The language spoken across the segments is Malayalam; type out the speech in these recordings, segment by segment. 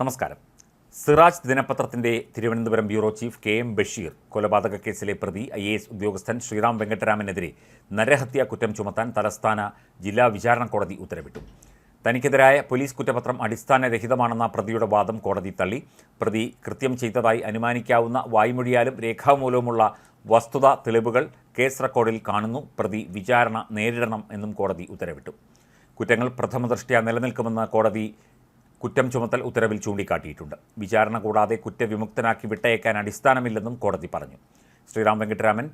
നമസ്കാരം. സിറാജ് ദിനപത്രത്തിന്റെ Thiruvananthapuram bureau chief K M Basheer കൊലപാതക കേസിലെ പ്രതി ഐ എ എസ് ഉദ്യോഗസ്ഥൻ ശ്രീറാം വെങ്കട്ടരാമനെതിരെ നരഹത്യാ കുറ്റം ചുമത്താൻ തലസ്ഥാന ജില്ലാ വിചാരണ കോടതി ഉത്തരവിട്ടു. തനിക്കെതിരായ പോലീസ് കുറ്റപത്രം അടിസ്ഥാനരഹിതമാണെന്ന പ്രതിയുടെ വാദം കോടതി തള്ളി. പ്രതി കൃത്യം ചെയ്തതായി അനുമാനിക്കാവുന്ന വായ്മൊഴിയാലും രേഖാമൂലവുമുള്ള വസ്തുത തെളിവുകൾ കേസ് റെക്കോർഡിൽ കാണുന്നു. പ്രതി വിചാരണ നേരിടണം എന്നും കോടതി ഉത്തരവിട്ടു. കുറ്റങ്ങൾ പ്രഥമദൃഷ്ട്യാ നിലനിൽക്കുമെന്ന് കോടതി കുറ്റം ചുമത്തൽ ഉത്തരവിൽ ചൂണ്ടിക്കാട്ടിയിട്ടുണ്ട്. വിചാരണ കൂടാതെ കുറ്റവിമുക്തനാക്കി വിട്ടയക്കാൻ അടിസ്ഥാനമില്ലെന്നും കോടതി പറഞ്ഞു. ശ്രീറാം വെങ്കിട്ടരാമൻ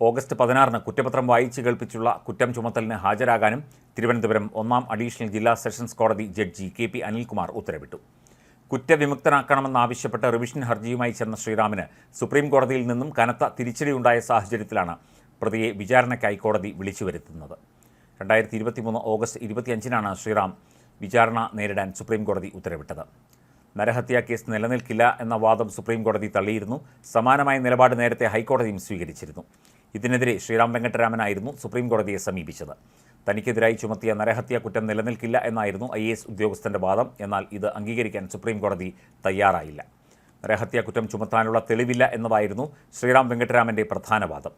ഓഗസ്റ്റ് പതിനാറിന് കുറ്റപത്രം വായിച്ചു കേൾപ്പിച്ചുള്ള കുറ്റം ചുമത്തലിന് ഹാജരാകാനും തിരുവനന്തപുരം ഒന്നാം അഡീഷണൽ ജില്ലാ സെഷൻസ് കോടതി ജഡ്ജി കെ പി അനിൽകുമാർ ഉത്തരവിട്ടു. കുറ്റവിമുക്തനാക്കണമെന്നാവശ്യപ്പെട്ട റിവിഷൻ ഹർജിയുമായി ചെന്ന ശ്രീറാമിന് സുപ്രീം കോടതിയിൽ നിന്നും കനത്ത തിരിച്ചടിയുണ്ടായ സാഹചര്യത്തിലാണ് പ്രതിയെ വിചാരണയ്ക്കായി കോടതി വിളിച്ചു വരുത്തുന്നത് രണ്ടായിരത്തി ഇരുപത്തിമൂന്ന് ഓഗസ്റ്റ് ഇരുപത്തിയഞ്ചിനാണ് ശ്രീറാം വിചാരണ നേരിടാൻ സുപ്രീം കോടതി ഉത്തരവിട്ടത്. നരഹത്യാ കേസ് നിലനിൽക്കില്ല എന്ന വാദം സുപ്രീം കോടതി തള്ളിയിരുന്നു. സമാനമായ നിലപാട് നേരത്തെ ഹൈക്കോടതിയും സ്വീകരിച്ചിരുന്നു. ഇതിനെതിരെ ശ്രീറാം വെങ്കട്ടരാമനായിരുന്നു സുപ്രീം കോടതിയെ സമീപിച്ചത്. തനിക്കെതിരായി ചുമത്തിയ നരഹത്യാ കുറ്റം നിലനിൽക്കില്ല എന്നായിരുന്നു ഐ എസ് ഉദ്യോഗസ്ഥന്റെ വാദം. എന്നാൽ ഇത് അംഗീകരിക്കാൻ സുപ്രീം കോടതി തയ്യാറായില്ല. നരഹത്യാ കുറ്റം ചുമത്താനുള്ള തെളിവില്ല എന്നതായിരുന്നു ശ്രീറാം വെങ്കട്ടരാമന്റെ പ്രധാന വാദം.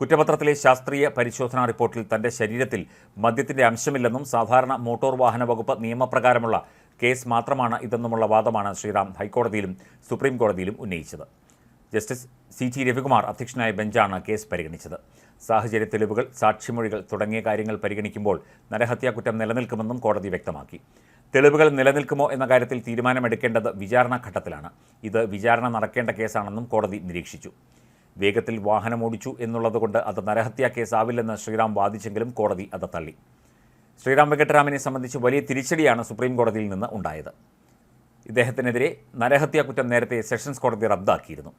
കുറ്റപത്രത്തിലെ ശാസ്ത്രീയ പരിശോധനാ റിപ്പോർട്ടിൽ തന്റെ ശരീരത്തിൽ മദ്യത്തിന്റെ അംശമില്ലെന്നും സാധാരണ മോട്ടോർ വാഹന വകുപ്പ് നിയമപ്രകാരമുള്ള കേസ് മാത്രമാണ് ഇതെന്നുമുള്ള വാദമാണ് ശ്രീറാം ഹൈക്കോടതിയിലും സുപ്രീം കോടതിയിലും ഉന്നയിച്ചത്. ജസ്റ്റിസ് സി ടി രവികുമാർ അധ്യക്ഷനായ ബെഞ്ചാണ് കേസ് പരിഗണിച്ചത്. സാഹചര്യ തെളിവുകൾ സാക്ഷിമൊഴികൾ തുടങ്ങിയ കാര്യങ്ങൾ പരിഗണിക്കുമ്പോൾ നരഹത്യാ കുറ്റം നിലനിൽക്കുമെന്നും കോടതി വ്യക്തമാക്കി. തെളിവുകൾ നിലനിൽക്കുമോ എന്ന കാര്യത്തിൽ തീരുമാനമെടുക്കേണ്ടത് വിചാരണ ഘട്ടത്തിലാണ്. ഇത് വിചാരണ നടക്കേണ്ട കേസാണെന്നും കോടതി നിരീക്ഷിച്ചു. വേഗത്തിൽ വാഹനമോടിച്ചു എന്നുള്ളതുകൊണ്ട് അത് നരഹത്യാ കേസാവില്ലെന്ന് ശ്രീറാം വാദിച്ചെങ്കിലും കോടതി അത് തള്ളി. ശ്രീറാം വെങ്കട്ടരാമനെ സംബന്ധിച്ച് വലിയ തിരിച്ചടിയാണ് സുപ്രീം കോടതിയിൽ നിന്ന് ഉണ്ടായത്. ഇദ്ദേഹത്തിനെതിരെ നരഹത്യാ കുറ്റം നേരത്തെ സെഷൻസ് കോടതി റദ്ദാക്കിയിരുന്നു.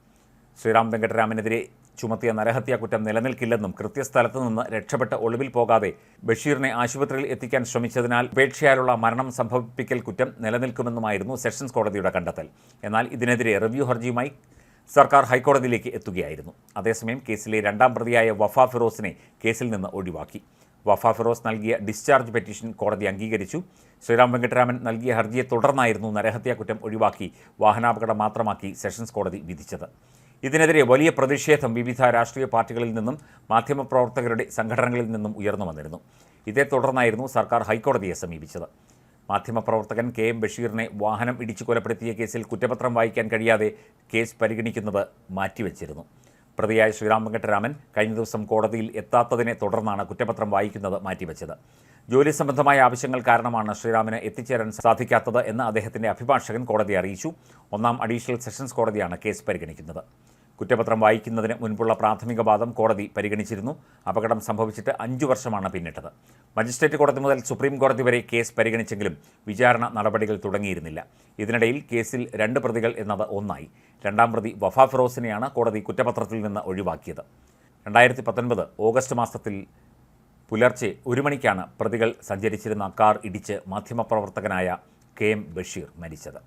ശ്രീറാം വെങ്കട്ടരാമനെതിരെ ചുമത്തിയ നരഹത്യാ കുറ്റം നിലനിൽക്കില്ലെന്നും കൃത്യസ്ഥലത്ത് നിന്ന് രക്ഷപ്പെട്ട് ഒളിവിൽ പോകാതെ ബഷീറിനെ ആശുപത്രിയിൽ എത്തിക്കാൻ ശ്രമിച്ചതിനാൽ ഉപേക്ഷയാലുള്ള മരണം സംഭവിപ്പിക്കൽ കുറ്റം നിലനിൽക്കുമെന്നുമായിരുന്നു സെഷൻസ് കോടതിയുടെ കണ്ടെത്തൽ. എന്നാൽ ഇതിനെതിരെ റിവ്യൂ ഹർജിയുമായി സർക്കാർ ഹൈക്കോടതിയിലേക്ക് എത്തുകയായിരുന്നു. അതേസമയം കേസിലെ രണ്ടാം പ്രതിയായ വഫ ഫിറോസിനെ കേസിൽ നിന്ന് ഒഴിവാക്കി. വഫ ഫിറോസ് നൽകിയ ഡിസ്ചാർജ് പെറ്റീഷൻ കോടതി അംഗീകരിച്ചു. ശ്രീറാം വെങ്കട്ടരാമൻ നൽകിയ ഹർജിയെ തുടർന്നായിരുന്നു നരഹത്യാ കുറ്റം ഒഴിവാക്കി വാഹനാപകടം മാത്രമാക്കി സെഷൻസ് കോടതി വിധിച്ചത്. ഇതിനെതിരെ വലിയ പ്രതിഷേധം വിവിധ രാഷ്ട്രീയ പാർട്ടികളിൽ നിന്നും മാധ്യമപ്രവർത്തകരുടെ സംഘടനകളിൽ നിന്നും ഉയർന്നു വന്നിരുന്നു. ഇതേ തുടർന്നായിരുന്നു സർക്കാർ ഹൈക്കോടതിയെ സമീപിച്ചത്. മാധ്യമപ്രവർത്തകൻ കെ എം ബഷീറിനെ വാഹനം ഇടിച്ചു കൊലപ്പെടുത്തിയ കേസിൽ കുറ്റപത്രം വായിക്കാൻ കഴിയാതെ കേസ് പരിഗണിക്കുന്നത് മാറ്റിവെച്ചിരുന്നു. പ്രതിയായ ശ്രീറാം വെങ്കട്ടരാമൻ കഴിഞ്ഞ ദിവസം കോടതിയിൽ എത്താത്തതിനെ തുടർന്നാണ് കുറ്റപത്രം വായിക്കുന്നത് മാറ്റിവെച്ചത്. ജോലി സംബന്ധമായ ആവശ്യങ്ങൾ കാരണമാണ് ശ്രീറാമിന് എത്തിച്ചേരാൻ സാധിക്കാത്തത് എന്ന് അദ്ദേഹത്തിന്റെ അഭിഭാഷകൻ കോടതി അറിയിച്ചു. ഒന്നാം അഡീഷണൽ സെഷൻസ് കോടതിയാണ് കേസ് പരിഗണിക്കുന്നത്. കുറ്റപത്രം വായിക്കുന്നതിന് മുൻപുള്ള പ്രാഥമിക വാദം കോടതി പരിഗണിച്ചിരുന്നു. അപകടം സംഭവിച്ചിട്ട് അഞ്ചു വർഷമാണ് പിന്നിട്ടത്. മജിസ്ട്രേറ്റ് കോടതി മുതൽ സുപ്രീം കോടതി വരെ കേസ് പരിഗണിച്ചെങ്കിലും വിചാരണ നടപടികൾ തുടങ്ങിയിരുന്നില്ല. ഇതിനിടയിൽ കേസിൽ രണ്ട് പ്രതികൾ എന്നത് ഒന്നായി. രണ്ടാം പ്രതി വഫ ഫിറോസിനെയാണ് കോടതി കുറ്റപത്രത്തിൽ നിന്ന് ഒഴിവാക്കിയത്. രണ്ടായിരത്തി പത്തൊൻപത് ഓഗസ്റ്റ് മാസത്തിൽ പുലർച്ചെ ഒരു മണിക്കാണ് പ്രതികൾ സഞ്ചരിച്ചിരുന്ന കാർ ഇടിച്ച് മാധ്യമപ്രവർത്തകനായ കെ എം ബഷീർ മരിച്ചത്.